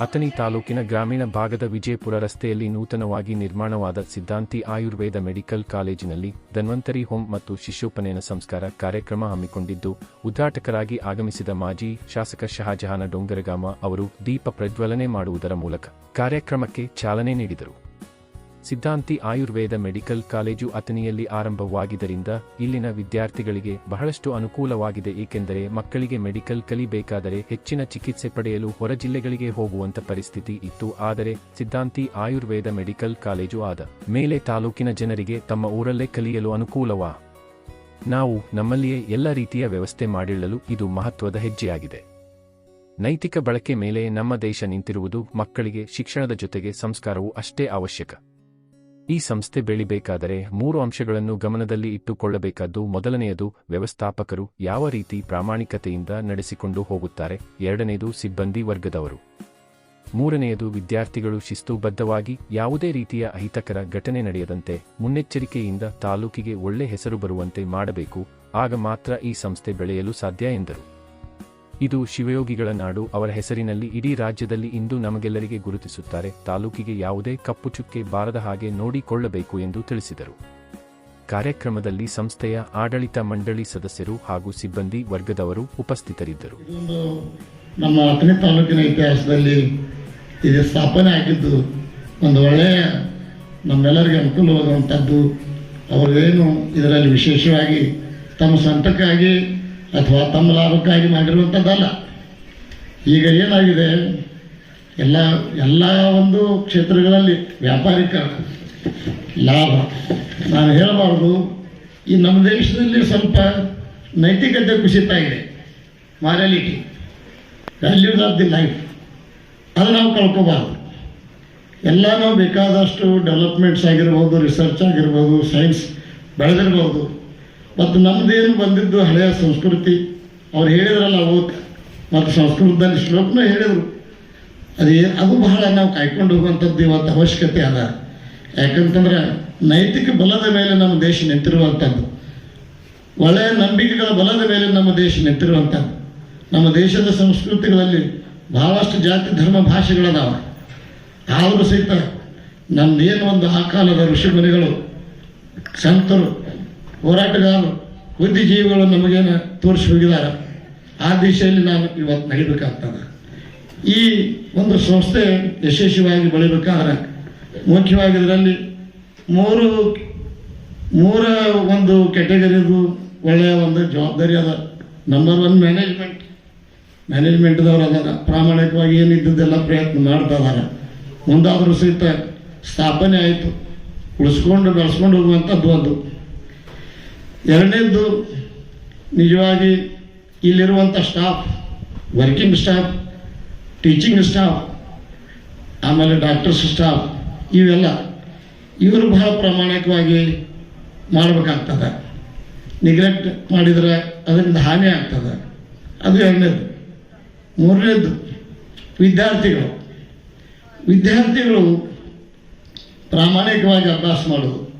ಅಥಣಿ ತಾಲೂಕಿನ ಗ್ರಾಮೀಣ ಭಾಗದ ವಿಜಯಪುರ ರಸ್ತೆಯಲ್ಲಿ ನೂತನವಾಗಿ ನಿರ್ಮಾಣವಾದ ಸಿದ್ಧಾಂತಿ ಆಯುರ್ವೇದ ಮೆಡಿಕಲ್ ಕಾಲೇಜಿನಲ್ಲಿ ಧನ್ವಂತರಿ ಹೋಮ್ ಮತ್ತು ಶಿಶುಪನಯನ ಸಂಸ್ಕಾರ ಕಾರ್ಯಕ್ರಮ ಹಮ್ಮಿಕೊಂಡಿದ್ದು, ಉದ್ಘಾಟಕರಾಗಿ ಆಗಮಿಸಿದ ಮಾಜಿ ಶಾಸಕ ಶಹಜಹಾನ ಡೊಂಗರಗಾಮ ಅವರು ದೀಪ ಪ್ರಜ್ವಲನೆ ಮಾಡುವುದರ ಮೂಲಕ ಕಾರ್ಯಕ್ರಮಕ್ಕೆ ಚಾಲನೆ ನೀಡಿದರು. ಸಿದ್ಧಾಂತಿ ಆಯುರ್ವೇದ ಮೆಡಿಕಲ್ ಕಾಲೇಜು ಅಥಣಿಯಲ್ಲಿ ಆರಂಭವಾಗಿದ್ದರಿಂದ ಇಲ್ಲಿನ ವಿದ್ಯಾರ್ಥಿಗಳಿಗೆ ಬಹಳಷ್ಟು ಅನುಕೂಲವಾಗಿದೆ ಏಕೆಂದರೆ ಮಕ್ಕಳಿಗೆ ಮೆಡಿಕಲ್ ಕಲಿಬೇಕಾದರೆ ಹೆಚ್ಚಿನ ಚಿಕಿತ್ಸೆ ಪಡೆಯಲು ಹೊರ ಜಿಲ್ಲೆಗಳಿಗೆ ಹೋಗುವಂತ ಪರಿಸ್ಥಿತಿ ಇತ್ತು. ಆದರೆ ಸಿದ್ಧಾಂತಿ ಆಯುರ್ವೇದ ಮೆಡಿಕಲ್ ಕಾಲೇಜು ಆದ ಮೇಲೆ ತಾಲೂಕಿನ ಜನರಿಗೆ ತಮ್ಮ ಊರಲ್ಲೇ ಕಲಿಯಲು ಅನುಕೂಲವಾ? ನಾವು ನಮ್ಮಲ್ಲಿಯೇ ಎಲ್ಲ ರೀತಿಯ ವ್ಯವಸ್ಥೆ ಮಾಡಿಳ್ಳಲು ಇದು ಮಹತ್ವದ ಹೆಜ್ಜೆಯಾಗಿದೆ. ನೈತಿಕ ಬಳಕೆ ಮೇಲೆ ನಮ್ಮ ದೇಶ ನಿಂತಿರುವುದು ಮಕ್ಕಳಿಗೆ ಶಿಕ್ಷಣದ ಜೊತೆಗೆ ಸಂಸ್ಕಾರವು ಅಷ್ಟೇ ಅವಶ್ಯಕ. ಈ ಸಂಸ್ಥೆ ಬೆಳಿಬೇಕಾದರೆ ಮೂರು ಅಂಶಗಳನ್ನು ಗಮನದಲ್ಲಿ ಇಟ್ಟುಕೊಳ್ಳಬೇಕಾದ್ದು ಮೊದಲನೆಯದು ವ್ಯವಸ್ಥಾಪಕರು ಯಾವ ರೀತಿ ಪ್ರಾಮಾಣಿಕತೆಯಿಂದ ನಡೆಸಿಕೊಂಡು ಹೋಗುತ್ತಾರೆ, ಎರಡನೆಯದು ಸಿಬ್ಬಂದಿ ವರ್ಗದವರು. ಮೂರನೆಯದು ವಿದ್ಯಾರ್ಥಿಗಳು ಶಿಸ್ತುಬದ್ಧವಾಗಿ ಯಾವುದೇ ರೀತಿಯ ಅಹಿತಕರ ಘಟನೆ ನಡೆಯದಂತೆ ಮುನ್ನೆಚ್ಚರಿಕೆಯಿಂದ ತಾಲೂಕಿಗೆ ಒಳ್ಳೆ ಹೆಸರು ಬರುವಂತೆ ಮಾಡಬೇಕು, ಆಗ ಮಾತ್ರ ಈ ಸಂಸ್ಥೆ ಬೆಳೆಯಲು ಸಾಧ್ಯ ಎಂದರು. ಇದು ಶಿವಯೋಗಿಗಳ ನಾಡು. ಅವರ ಹೆಸರಿನಲ್ಲಿ ಇಡೀ ರಾಜ್ಯದಲ್ಲಿ ಇಂದು ನಮಗೆಲ್ಲರಿಗೆ ಗುರುತಿಸುತ್ತಾರೆ. ತಾಲೂಕಿಗೆ ಯಾವುದೇ ಕಪ್ಪು ಚುಕ್ಕೆ ಬಾರದ ಹಾಗೆ ನೋಡಿಕೊಳ್ಳಬೇಕು ಎಂದು ತಿಳಿಸಿದರು. ಕಾರ್ಯಕ್ರಮದಲ್ಲಿ ಸಂಸ್ಥೆಯ ಆಡಳಿತ ಮಂಡಳಿ ಸದಸ್ಯರು ಹಾಗೂ ಸಿಬ್ಬಂದಿ ವರ್ಗದವರು ಉಪಸ್ಥಿತರಿದ್ದರು. ನಮ್ಮ ಅಥಣಿ ತಾಲೂಕಿನ ಇತಿಹಾಸದಲ್ಲಿ ಇದು ಸ್ಥಾಪನೆ ಆಗಿದ್ದು, ಒಂದು ಒಳ್ಳೆಯ ನಮ್ಮೆಲ್ಲರಿಗೆ ಅನುಕೂಲವಾಗುವಂಥದ್ದು ಅವರೇನು ಇದರಲ್ಲಿ ವಿಶೇಷವಾಗಿ ತಮ್ಮ ಸ್ವಂತಕ್ಕಾಗಿ ಅಥವಾ ತಮ್ಮ ಲಾಭಕ್ಕಾಗಿ ಮಾಡಿರುವಂಥದ್ದಲ್ಲ ಈಗ ಏನಾಗಿದೆ? ಎಲ್ಲ ಎಲ್ಲ ಒಂದು ಕ್ಷೇತ್ರಗಳಲ್ಲಿ ವ್ಯಾಪಾರಿಕ ಲಾಭ. ನಾನು ಹೇಳಬಾರ್ದು, ಈ ನಮ್ಮ ದೇಶದಲ್ಲಿ ಸ್ವಲ್ಪ ನೈತಿಕತೆ ಕುಸಿತ ಇದೆ. Morality. Values of the life. ಅದು ನಾವು ಕಳ್ಕೋಬಾರ್ದು. ಎಲ್ಲ ನಾವು ಬೇಕಾದಷ್ಟು ಡೆವಲಪ್ಮೆಂಟ್ಸ್ ಆಗಿರ್ಬೋದು, ರಿಸರ್ಚ್ ಆಗಿರ್ಬೋದು, ಸೈನ್ಸ್ ಬೆಳೆದಿರ್ಬೋದು. ಮತ್ತು ನಮ್ಮದೇನು ಬಂದಿದ್ದು ಹಳೆಯ ಸಂಸ್ಕೃತಿ, ಅವ್ರು ಹೇಳಿದ್ರಲ್ಲ ಅವತ್ತು ಮತ್ತು ಸಂಸ್ಕೃತದಲ್ಲಿ ಶ್ಲೋಕನೂ ಹೇಳಿದರು. ಅದೇ, ಅದು ಬಹಳ ನಾವು ಕಾಯ್ಕೊಂಡು ಹೋಗುವಂಥದ್ದು ಇವತ್ತು ಅವಶ್ಯಕತೆ ಅದ. ಯಾಕಂತಂದ್ರೆ ನೈತಿಕ ಬಲದ ಮೇಲೆ ನಮ್ಮ ದೇಶ ನಿಂತಿರುವಂಥದ್ದು. ಒಳ್ಳೆಯ ನಂಬಿಕೆಗಳ ಬಲದ ಮೇಲೆ ನಮ್ಮ ದೇಶ ನಿಂತಿರುವಂಥದ್ದು. ನಮ್ಮ ದೇಶದ ಸಂಸ್ಕೃತಿಗಳಲ್ಲಿ ಬಹಳಷ್ಟು ಜಾತಿ, ಧರ್ಮ, ಭಾಷೆಗಳದಾವ. ಆದರೂ ಸಹಿತ ನಮ್ದೇನು ಒಂದು ಆ ಕಾಲದ ಋಷಿಮುನಿಗಳು ಸಂತರು ಹೋರಾಟಗಾರರು ಬುದ್ಧಿಜೀವಿಗಳು ನಮಗೇನು ತೋರಿಸಿ ಹೋಗಿದ್ದಾರೆ ಆ ದಿಶೆಯಲ್ಲಿ ನಾನು ಇವತ್ತು ನಡಿಬೇಕಾಗ್ತದೆ. ಈ ಒಂದು ಸಂಸ್ಥೆ ಯಶಸ್ವಿಯಾಗಿ ಬೆಳಿಬೇಕಾದ್ರೆ ಮುಖ್ಯವಾಗಿ ಇದರಲ್ಲಿ ಮೂರು, ಮೂರ ಒಂದು ಕ್ಯಾಟಗರಿದು ಒಳ್ಳೆಯ ಒಂದು ಜವಾಬ್ದಾರಿ ಅದ. ನಂಬರ್ ಒನ್ ಮ್ಯಾನೇಜ್ಮೆಂಟ್ ಮ್ಯಾನೇಜ್ಮೆಂಟ್ದವ್ರು ಅದಾರ. ಪ್ರಾಮಾಣಿಕವಾಗಿ ಏನಿದ್ದದ್ದೆಲ್ಲ ಪ್ರಯತ್ನ ಮಾಡ್ತಾ ಇದಾರ. ಮುಂದಾದರೂ ಸಹಿತ ಸ್ಥಾಪನೆ ಆಯಿತು. ಉಳಿಸ್ಕೊಂಡು ಬೆಳೆಸ್ಕೊಂಡು ಹೋಗುವಂಥದ್ದು ಒಂದು ಎರಡನೇದ್ದು ನಿಜವಾಗಿ ಇಲ್ಲಿರುವಂಥ staff working staff teaching staff ಆಮೇಲೆ ಡಾಕ್ಟರ್ಸ್ ಸ್ಟಾಫ್ ಇವೆಲ್ಲ ಇವರು ಬಹಳ ಪ್ರಾಮಾಣಿಕವಾಗಿ ಮಾಡಬೇಕಾಗ್ತದೆ. ನಿಗ್ಲೆಕ್ಟ್ ಮಾಡಿದರೆ ಅದರಿಂದ ಹಾನಿ ಆಗ್ತದೆ. ಅದು ಎರಡನೇದು. ಮೂರನೇದು, ವಿದ್ಯಾರ್ಥಿಗಳು. ವಿದ್ಯಾರ್ಥಿಗಳು ಪ್ರಾಮಾಣಿಕವಾಗಿ ಅಭ್ಯಾಸ ಮಾಡೋದು